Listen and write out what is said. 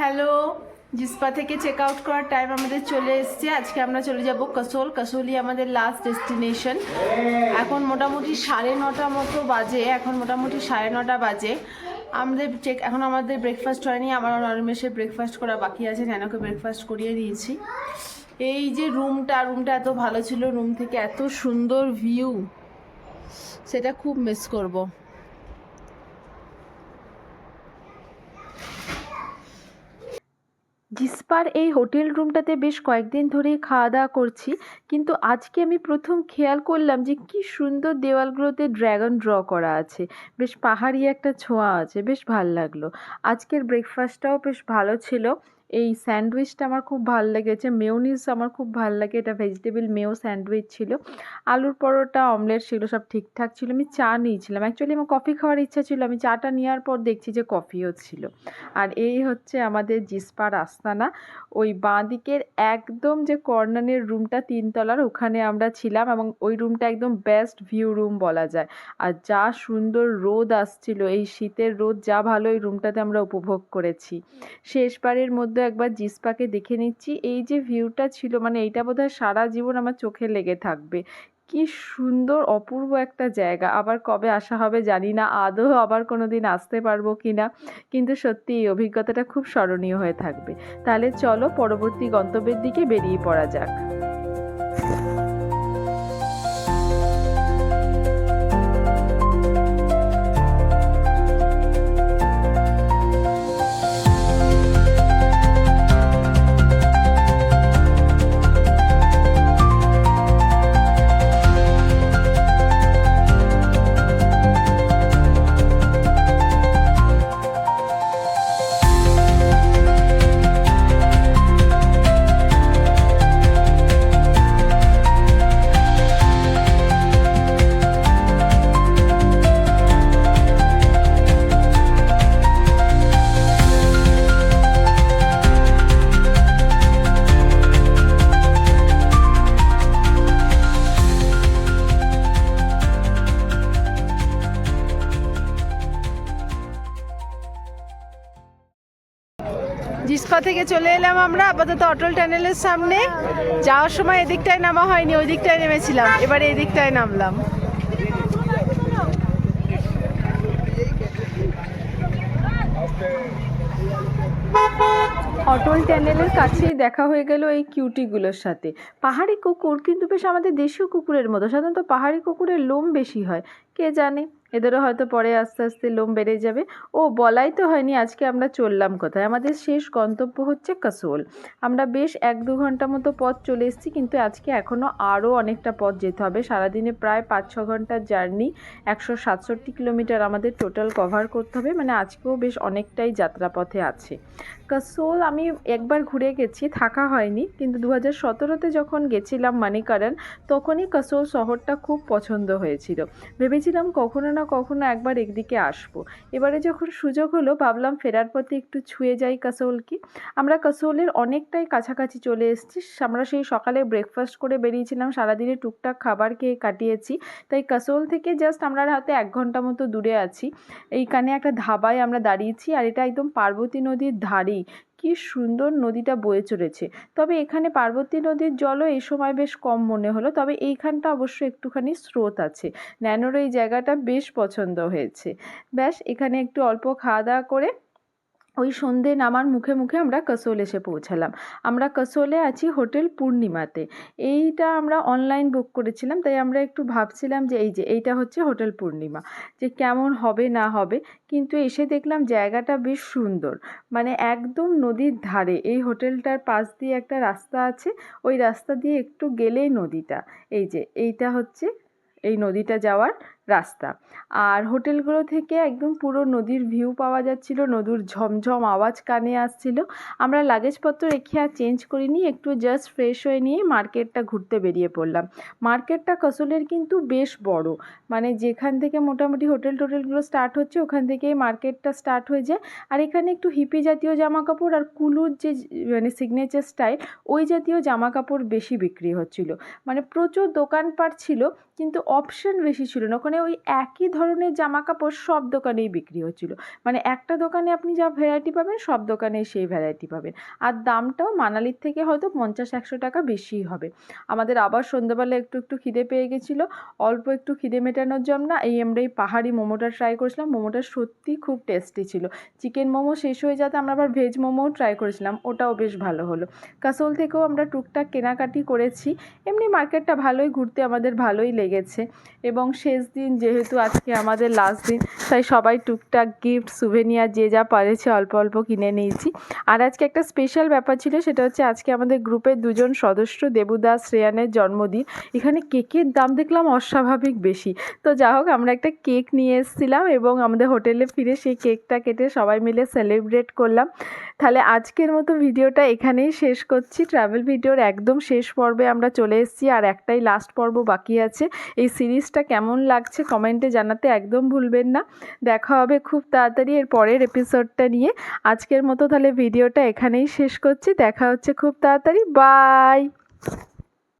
Hello, Jispa থেকে check out করার time আমাদের চলে এসছে। আজকে আমরা চলে যাব কসোল। কসোলই আমাদের লাস্ট ডেস্টিনেশন এখন মোটামুটি সাড়ে নটা মতো বাজে। এখন মোটামুটি সাড়ে নটা বাজে। আমাদের চেক এখন আমাদের ব্রেকফাস্ট হয়নি। আমার অনিমেষের ব্রেকফাস্ট করা বাকি আছে। ন্যানোকে ব্রেকফাস্ট করিয়ে দিয়েছি। এই যে রুমটা রুমটা এত ভালো ছিল। রুম থেকে এত সুন্দর ভিউ সেটা খুব মিস করব। জিসপার এই হোটেল রুমটাতে বেশ কয়েকদিন ধরেই খাওয়া দাওয়া করছি। কিন্তু আজকে আমি প্রথম খেয়াল করলাম যে কি সুন্দর দেওয়ালগুলোতে ড্র্যাগন ড্র করা আছে। বেশ পাহাড়ি একটা ছোঁয়া আছে, বেশ ভালো লাগল। আজকের ব্রেকফাস্টটাও বেশ ভালো ছিল। এই স্যান্ডউইচটা আমার খুব ভালো লেগেছে। মেয়োনিজ আমার খুব ভালো লাগে। এটা ভেজিটেবল মেয়ো স্যান্ডউইচ ছিল। আলুর পরোটা, অমলেট সেগুলো সব ঠিকঠাক ছিল। আমি চা নিয়েছিলাম। অ্যাকচুয়ালি আমার কফি খাওয়ার ইচ্ছা ছিল। আমি চাটা নেওয়ার পর দেখছি যে কফিও ছিল। আর এই হচ্ছে আমাদের জিসপার আস্তানা। ওই বাঁ দিকের একদম যে কর্নারের রুমটা তিনতলার, ওখানে আমরা ছিলাম এবং ওই রুমটা একদম বেস্ট ভিউ রুম বলা যায়। আর যা সুন্দর রোদ আসছিল, এই শীতের রোদ, যা ভালো, ওই রুমটাতে আমরা উপভোগ করেছি। শেষবারের মধ্যে একবার জিসপাকে দেখে নিচ্ছি। এই যে ভিউটা ছিল মানে এইটা বোধহয় সারা জীবন আমার চোখে লেগে থাকবে। কি সুন্দর, অপূর্ব একটা জায়গা। আবার কবে আসা হবে জানি না, আদৌ আবার কোনো দিন আসতে পারব কি না। কিন্তু সত্যি এই অভিজ্ঞতাটা খুব স্মরণীয় হয়ে থাকবে। তাহলে চলো পরবর্তী গন্তব্যের দিকে বেরিয়ে পড়া যাক। জিসপা থেকে চলে এলাম আমরা, আপাতত অটল টানেলের সামনে। যাওয়ার সময় এদিকটায় নামা হয়নি ওই দিকটায় নেমেছিলাম। এবারে এদিকটায় নামলাম। অটল ট্যানেলের কাছেই দেখা হয়ে গেল এই কিউটিগুলোর সাথে। পাহাড়ি কুকুর, কিন্তু বেশ আমাদের দেশীয় কুকুরের মতো। সাধারণত পাহাড়ি কুকুরের লোম বেশি হয়, কে জানে? এদেরও হয়তো পরে আস্তে আস্তে লোম বেড়ে যাবে। ও, বলাই তো হয়নি আজকে আমরা চললাম কোথায়। আমাদের শেষ গন্তব্য হচ্ছে কাসোল। আমরা বেশ এক দু ঘণ্টা মতো পথ চলে এসেছি, কিন্তু আজকে এখনও আরও অনেকটা পথ যেতে হবে। সারাদিনে প্রায় পাঁচ ছ ঘণ্টার জার্নি, একশো সাতষট্টি কিলোমিটার আমাদের টোটাল কভার করতে হবে। মানে আজকেও বেশ অনেকটাই যাত্রাপথে আছে। কাসোল আমি একবার ঘুরে গেছি, থাকা হয়নি, কিন্তু দু হাজার সতেরোতে যখন গেছিলাম মানিকারান তখনই কাসোল শহরটা খুব পছন্দ হয়েছিল। ভেবেছিলাম কখনো না কখনো একবার একদিকে আসব। এবারে যখন সুযোগ হলো, ভাবলাম ফেরার পথে একটু ছুঁয়ে যাই কাসোলকে। আমরা কাসোলের অনেকটাই কাছাকাছি চলে এসেছি। আমরা সেই সকালে ব্রেকফাস্ট করে বেরিয়েছিলাম। সারাদিনে টুকটাক খাবার খেয়ে কাটিয়েছি। তাই কাসোল থেকে জাস্ট আমরা হাতে এক ঘণ্টা মতো দূরে আছি। এইখানে একটা ধাবায় আমরা দাঁড়িয়েছি আর এটা একদম পার্বতী নদীর ধারেই। কি সুন্দর নদীটা বয়ে চলেছে। তবে এখানে পার্বতী নদীর জলও এই সময় বেশ কম মনে হলো, তবে এইখানটা অবশ্য একটুখানি স্রোত আছে। ন্যানোর এই জায়গাটা বেশ পছন্দ হয়েছে। ব্যাস, এখানে একটু অল্প খাওয়া দাওয়া করে ওই সন্ধে নামার মুখে মুখে আমরা কাসোল এসে পৌঁছালাম। আমরা কাসোলে আছি হোটেল পূর্ণিমাতে। এইটা আমরা অনলাইন বুক করেছিলাম, তাই আমরা একটু ভাবছিলাম যে এই যে, এইটা হচ্ছে হোটেল পূর্ণিমা। যে কেমন হবে না হবে, কিন্তু এসে দেখলাম জায়গাটা বেশ সুন্দর। মানে একদম নদীর ধারে, এই হোটেলটার পাশ দিয়ে একটা রাস্তা আছে, ওই রাস্তা দিয়ে একটু গেলেই নদীটা। এই যে, এইটা হচ্ছে, এই নদীটা যাওয়ার রাস্তা। আর হোটেলগুলো থেকে একদম পুরো নদীর ভিউ পাওয়া যাচ্ছিল, নদীর ঝমঝম আওয়াজ কানে আসছিল। আমরা লাগেজপত্র রেখে আর চেঞ্জ করিনি, একটু জাস্ট ফ্রেশ হয়ে নিয়ে মার্কেটটা ঘুরতে বেরিয়ে পড়লাম। মার্কেটটা কসলের কিন্তু বেশ বড়। মানে যেখান থেকে মোটামুটি হোটেল টোটেলগুলো স্টার্ট হচ্ছে, ওখান থেকেই মার্কেটটা স্টার্ট হয়ে যায়। আর এখানে একটু হিপি জাতীয় জামা কাপড় আর কুলুর যে মানে সিগনেচার স্টাইল ওই জাতীয় জামা কাপড় বেশি বিক্রি হচ্ছিল। মানে প্রচুর দোকানপাট ছিল, কিন্তু অপশন বেশি ছিল না। ওখানে ওই একই ধরনের জামা কাপড় সব দোকানেই বিক্রি হচ্ছিল। মানে একটা দোকানে আপনি যা ভ্যারাইটি পাবেন, সব দোকানেই সেই ভ্যারাইটি পাবেন। আর দামটাও মানালির থেকে হয়তো পঞ্চাশ একশো টাকা বেশিই হবে। আমাদের আবার সন্ধ্যাবেলা একটু একটু খিদে পেয়ে গেছিল। অল্প একটু খিদে মেটানোর জন্য এই আমরা এই পাহাড়ি মোমোটা ট্রাই করেছিলাম। মোমোটা সত্যি খুব টেস্টি ছিল। চিকেন মোমো শেষ হয়ে যাতে আমরা আবার ভেজ মোমোও ট্রাই করেছিলাম। ওটাও বেশ ভালো হলো। কাসোল থেকেও আমরা টুকটাক কেনাকাটি করেছি। এমনি মার্কেটটা ভালোই, ঘুরতে আমাদের ভালোই লেগেছে। এবং শেষ দিন যেহেতু আজকে আমাদের লাস্ট দিন, তাই সবাই টুকটাক গিফট সুভেনিয়ার যে যা পারেছে অল্প অল্প কিনে নিয়েছি। আর আজকে একটা স্পেশাল ব্যাপার ছিল, সেটা হচ্ছে আজকে আমাদের গ্রুপের দুজন সদস্য, দেবুদাস, শ্রেয়ানের জন্মদিন। এখানে কেকের দাম দেখলাম অস্বাভাবিক বেশি। তো যা হোক, আমরা একটা কেক নিয়ে এসেছিলাম এবং আমাদের হোটেলে ফিরে সেই কেকটা কেটে সবাই মিলে সেলিব্রেট করলাম। তাহলে আজকের মতো ভিডিওটা এখানেই শেষ করছি। ট্রাভেল ভিডিওর একদম শেষ পর্বে আমরা চলে এসেছি, আর একটাই লাস্ট পর্ব বাকি আছে। এই সিরিজটা কেমন লাগছে কমেন্টে জানাতে একদম ভুলবেন না। দেখা হবে খুব তাড়াতাড়ি এর পরের এপিসোডটা নিয়ে। আজকের মতো তাহলে ভিডিওটা এখানেই শেষ করছি। দেখা হচ্ছে খুব তাড়াতাড়ি। বাই